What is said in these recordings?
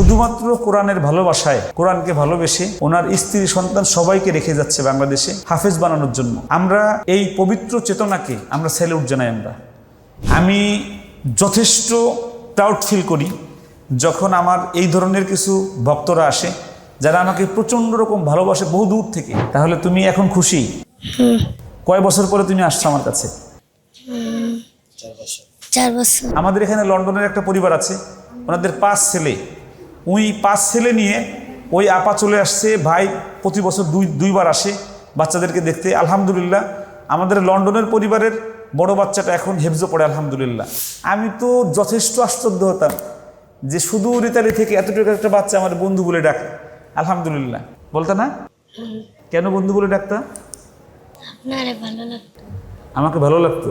শুধুমাত্র কোরআনের ভালোবাসায় কোরআনকে ভালোবেসে ওনার স্ত্রী সন্তান সবাইকে রেখে যাচ্ছে বাংলাদেশে হাফেজ বানানোর জন্য। আমরা এই পবিত্র চেতনাকে আমরা স্যালুট জানাই আমরা। আমি যথেষ্ট প্রাউড ফিল করি যখন আমার এই ধরনের কিছু ভক্তরা আসে যারা আমাকে প্রচণ্ড রকম ভালোবাসে বহু দূর থেকে। তাহলে তুমি এখন খুশি? কয় বছর পরে তুমি আসছো আমার কাছে? চার বছর। আমাদের এখানে লন্ডনের একটা পরিবার আছে। ওনাদের পাঁচ ছেলে। ওই পাঁচ ছেলে নিয়ে ওই আপা চলে আসছে ভাই প্রতি বছর দুই দুইবার আসে বাচ্চাদেরকে দেখতে। আলহামদুলিল্লাহ আমাদের লন্ডনের পরিবারের বড় বাচ্চাটা এখন হেফজো পড়ে আলহামদুলিল্লাহ। আমি তো যথেষ্ট আশ্চর্য হতাম যে সুদূর ইতালি থেকে এতটুকু একটা বাচ্চা আমার বন্ধু বলে ডাক। আলহামদুলিল্লাহ। বলতে না? কেন বন্ধু বলে ডাকতা? আপনারে ভালো লাগতো। আমাকে ভালো লাগতো?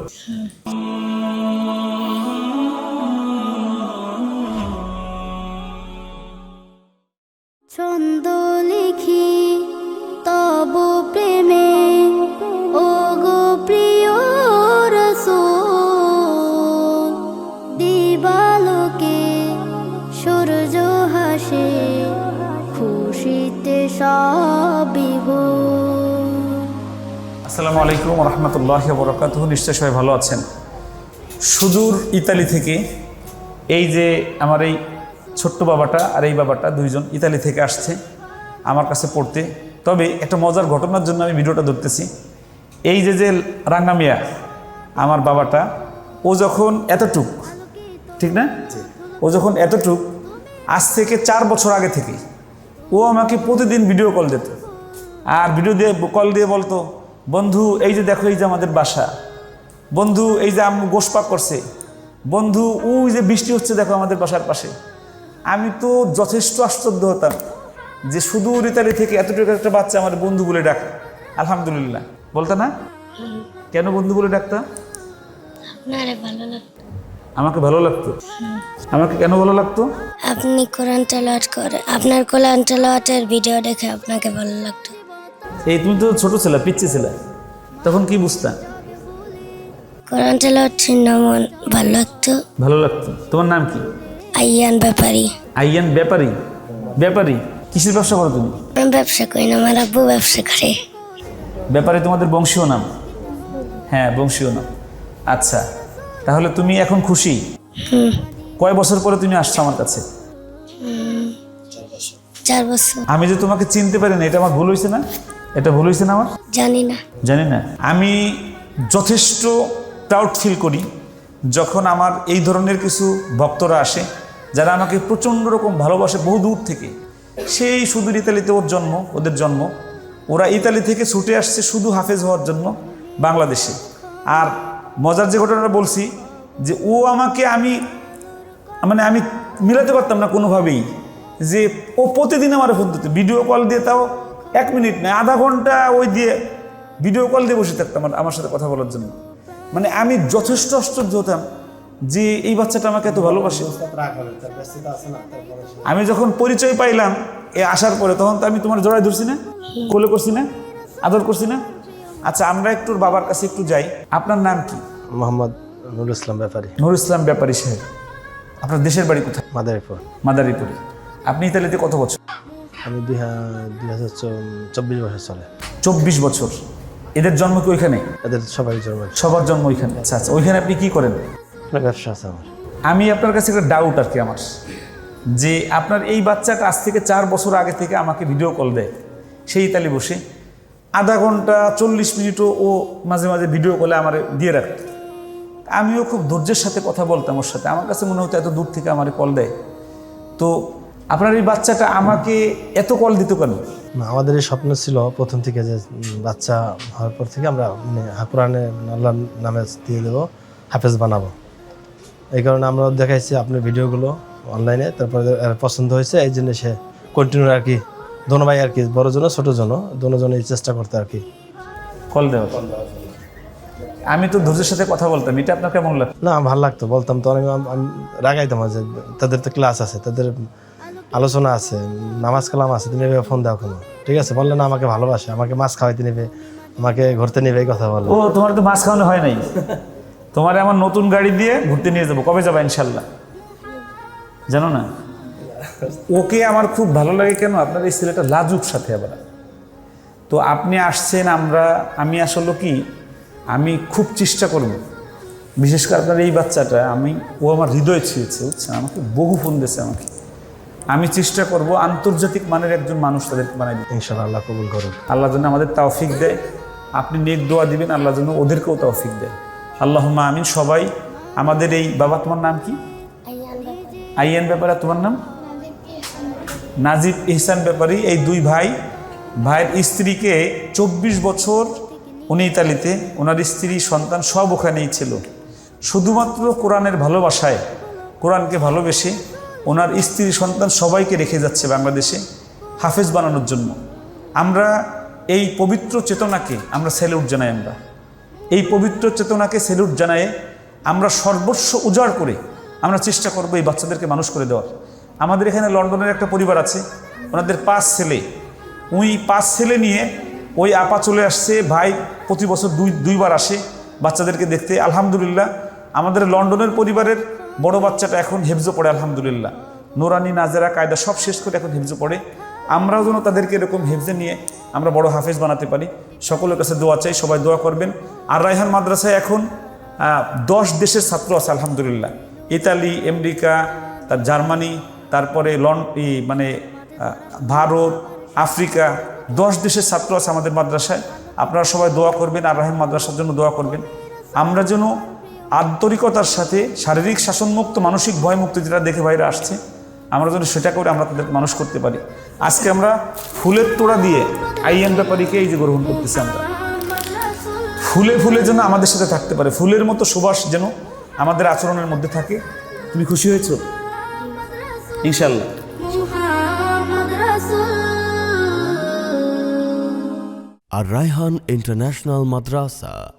আসসালামু আলাইকুম রহমতুল্লাহ বরকাত নিশ্চয় সবাই ভালো আছেন। সুদূর ইতালি থেকে এই যে আমার এই ছোট্ট বাবাটা আর এই বাবাটা দুইজন ইতালি থেকে আসছে আমার কাছে পড়তে। তবে একটা মজার ঘটনার জন্য আমি ভিডিওটা ধরতেছি। এই যে যে রাঙ্গামিয়া আমার বাবাটা ও যখন এতটুক ঠিক না? ও যখন এতটুক আজ থেকে চার বছর আগে থেকে ও আমাকে প্রতিদিন ভিডিও কল দিত। আর ভিডিও দিয়ে কল দিয়ে বলতো বন্ধু এই যে দেখো এই যে আমাদের বাসা। বন্ধু এই যে আম্মু গোসপাক করছে। বন্ধু ওই যে বৃষ্টি হচ্ছে দেখো আমাদের বাসার পাশে। আমি তো যথেষ্ট আশ্চর্য হতাম যে সুদূর ইতালি থেকে এতটুকু একটা বাচ্চা আমার বন্ধু বলে ডাক। আলহামদুলিল্লাহ। বলতে না? কেন বন্ধু বলে ডাকতাম আপনারে আমাকে ভালো লাগতো? আমাকে কেন ভালো লাগতো? আপনি কোরআন তেলাওয়াত করে আপনার কোরআন তেলাওয়াতের ভিডিও দেখে আপনাকে ভালো লাগতো। এই তুমি তো ছোট ছিল পিচ্ছি ছিল। তখন কি বুঝতাম কোরআন তেলাওয়াত শুনে মন ভালো লাগতো। ভালো লাগতো। তোমার নাম কি? আইয়ান ব্যাপারী। আইয়ান ব্যাপারী? ব্যাপারী? কিসের ব্যবসা করো তুমি? আমি ব্যবসা করি না আমার আব্বু ব্যবসা করে। ব্যাপারী তোমাদের বংশীয় নাম? হ্যাঁ বংশীয় নাম। আচ্ছা তাহলে তুমি এখন খুশি? কয় বছর পরে তুমি আসছো আমার কাছে? চার বছর। আমি যে তোমাকে চিনতে পারি না এটা আমার ভুল হয়েছে না? এটা ভুল হয়েছে না আমার? জানি না। জানি না। আমি যথেষ্ট প্রাউড ফিল করি যখন আমার এই ধরনের কিছু ভক্তরা আসে যারা আমাকে প্রচণ্ড রকম ভালোবাসে বহু দূর থেকে। সেই সুদূর ইতালিতে ওর জন্ম ওদের জন্ম। ওরা ইতালি থেকে ছুটে আসছে শুধু হাফেজ হওয়ার জন্য বাংলাদেশে। আর মজার যে ঘটনাটা বলছি যে ও আমাকে আমি মানে আমি মিলাতে পারতাম না কোনোভাবেই যে ও প্রতিদিন আমার ফোন দিত ভিডিও কল দিয়ে তাও এক মিনিট না আধা ঘণ্টা ওই দিয়ে ভিডিও কল দিয়ে বসে থাকতাম আমার- আমার সাথে কথা বলার জন্য। মানে আমি যথেষ্ট আশ্চর্য হতাম যে এই বাচ্চাটা আমাকে এত ভালোবাসে। আমি যখন পরিচয় পাইলাম এ আসার পরে তখন তো আমি তোমার জড়াই ধরছি না কোলে করছি না আদর করছি না। আচ্ছা আমরা একটু বাবার কাছে একটু যাই। আপনার নাম কি? মোহাম্মদ নুরুল ইসলাম ব্যাপারী। নুর ইসলাম ব্যাপারী সাহেব। আপনার দেশের বাড়ি কোথায়? মাদারীপুর। মাদারীপুরে। আপনি ইতালিতে কত বছর? আমি দুই হাজার চব্বিশ বছর চলে। চব্বিশ বছর। এদের জন্ম কি ওইখানে? এদের সবাই জন্ম সবার জন্ম ওইখানে। আচ্ছা আচ্ছা ওইখানে আপনি কি করেন? ব্যবসা আছে আমার। আমি আপনার কাছে একটা ডাউট আর কি আমার। যে আপনার এই বাচ্চাটা আজ থেকে চার বছর আগে থেকে আমাকে ভিডিও কল দেয়। সেই ইতালি বসে আধা ঘণ্টা চল্লিশ মিনিটও ও মাঝে মাঝে ভিডিও কলে আমার দিয়ে রাখত। আমিও খুব ধৈর্যের সাথে কথা বলতাম ওর সাথে। আমার কাছে মনে হতো এত দূর থেকে আমার কল দেয়। তো আপনার এই বাচ্চাটা আমাকে এত কল দিত কেন? আমাদের এই স্বপ্ন ছিল প্রথম থেকে যে বাচ্চা হওয়ার পর থেকে আমরা মানে কোরআনে আল্লাহ নামে দিয়ে দেবো হাফেজ বানাবো। এই কারণে আমরা দেখাইছি আপনার ভিডিওগুলো অনলাইনে তারপরে পছন্দ হয়েছে এই জন্য সে কন্টিনিউ আর কি দোনো ভাই আর কি বড় জন্য ছোট জন্য দোনো জনই চেষ্টা করতে আর কি। কল দেওয়া আমি তো ধৈর্যের সাথে কথা বলতাম এটা আপনার কেমন লাগতো? না ভালো লাগতো বলতাম তো অনেক আমি রাগাইতাম যে তাদের তো ক্লাস আছে তাদের আলোচনা আছে, নামাজ কালাম আছে, তুমি এভাবে ফোন দাও কেন? ঠিক আছে, বললে না, আমাকে ভালোবাসে, আমাকে মাছ খাওয়াইতে নেবে, আমাকে ঘুরতে নেবে, এই কথা বলে। ও, তোমার তো মাছ খাওয়ানো হয় নাই। তোমার আমার নতুন গাড়ি দিয়ে ঘুরতে নিয়ে যাব, কবে যাবা ইনশাল্লাহ? জানো না? ওকে আমার খুব ভালো লাগে কেন? আপনার এই ছেলেটা লাজুক সাথে আবার। তো আপনি আসছেন আমরা, আমি আসলে কি, আমি খুব চেষ্টা করব। বিশেষ করে আপনার এই বাচ্চাটা, আমি, ও আমার হৃদয় ছুঁয়েছে, বুঝছেন? আমাকে বহু ফোন দিয়েছে আমাকে। আমি চেষ্টা করব আন্তর্জাতিক মানের একজন মানুষ তাদেরকে বানাই দিতে। ইনশাল্লাহ আল্লাহ কবুল করুন। আল্লাহ যেন আমাদের তৌফিক দেয়। আপনি নেক দোয়া দিবেন আল্লাহ যেন ওদেরকেও তৌফিক দেয়। আল্লাহ আমিন। সবাই আমাদের এই বাবা তোমার নাম কি? আইয়ান ব্যাপারে। তোমার নাম? নাজিব ইহসান ব্যাপারী। এই দুই ভাই ভাইয়ের স্ত্রীকে চব্বিশ বছর উনি ইতালিতে ওনার স্ত্রী সন্তান সব ওখানেই ছিল। শুধুমাত্র কোরআনের ভালোবাসায় কোরআনকে ভালোবেসে ওনার স্ত্রী সন্তান সবাইকে রেখে যাচ্ছে বাংলাদেশে হাফেজ বানানোর জন্য। আমরা এই পবিত্র চেতনাকে আমরা স্যালুট জানাই আমরা। এই পবিত্র চেতনাকে স্যালুট জানায়ে আমরা সর্বস্ব উজাড় করে আমরা চেষ্টা করব এই বাচ্চাদেরকে মানুষ করে দেওয়ার। আমাদের এখানে লন্ডনের একটা পরিবার আছে, ওনাদের পাঁচ ছেলে। ওই পাঁচ ছেলে নিয়ে ওই আপা চলে আসছে, ভাই প্রতি বছর দুই, দুইবার আসে বাচ্চাদেরকে দেখতে। আলহামদুলিল্লাহ, আমাদের লন্ডনের পরিবারের বড় বাচ্চাটা এখন হেফজো পড়ে, আলহামদুলিল্লাহ। নোরানি, নাজেরা, কায়দা সব শেষ করে এখন হেফজো পড়ে। আমরাও যেন তাদেরকে এরকম হেফজে নিয়ে আমরা বড় হাফেজ বানাতে পারি। সকলের কাছে দোয়া চাই, সবাই দোয়া করবেন। আর রায়হান মাদ্রাসায় এখন দশ দেশের ছাত্র আছে, আলহামদুলিল্লাহ। ইতালি, আমেরিকা, তার জার্মানি, তারপরে লন মানে ভারত, আফ্রিকা, দশ দেশের ছাত্র আছে আমাদের মাদ্রাসায়। আপনারা সবাই দোয়া করবেন, আর রাহিম মাদ্রাসার জন্য দোয়া করবেন। আমরা যেন আন্তরিকতার সাথে শারীরিক শাসনমুক্ত, মানসিক ভয়মুক্ত যেটা দেখে বাইরে আসছে, আমরা যেন সেটা করে আমরা তাদের মানুষ করতে পারি। আজকে আমরা ফুলের তোড়া দিয়ে আইএন ব্যাপারীকে এই যে গ্রহণ করতেছি আমরা। ফুলে ফুলে যেন আমাদের সাথে থাকতে পারে। ফুলের মতো সুবাস যেন আমাদের আচরণের মধ্যে থাকে। তুমি খুশি হয়েছো? ইনশাল্লাহ আর রায়হান ইন্টারন্যাশনাল মাদ্রাসা।